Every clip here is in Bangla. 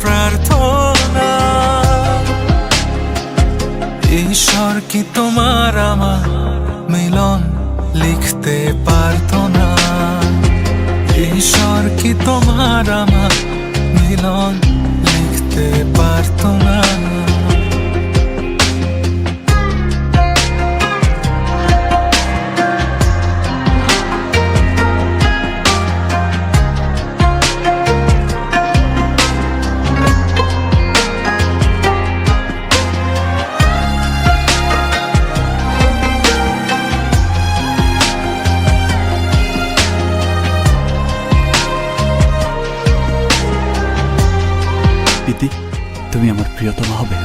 প্রার্থনা। ঈশ্বর কি তোমার আমার মিলন লিখতে পারত না? ঈশ্বর কি তোমার আমার মিলন লিখতে পারতো না? ইতি তুমি আমার প্রিয়তম হবে।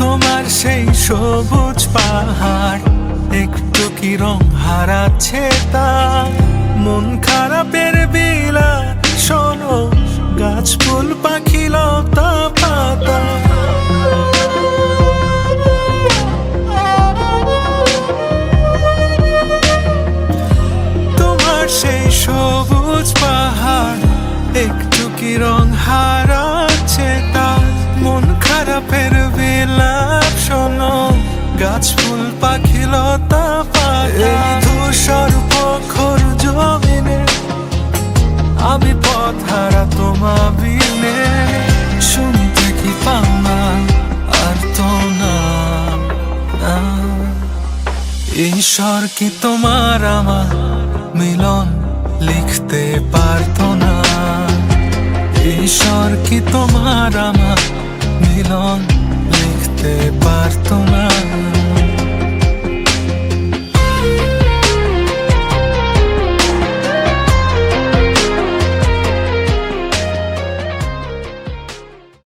তোমার সেই সবুজ পাহাড়, একটু কি রং হারাচ্ছে তা মন খারাপের বিলা শোনো গাছ, ফুল, পাখি পাখি লতা পাতা এই ধূসর পখর জমিনে আমি পথ তোমা বিনে। শুনতে কি পাও না আর তো না না। ঈশ্বর কি তোমার আমার মিলন লিখতে পারতো না? ঈশ্বর কি তোমার আমার মিলন লিখতে পারতো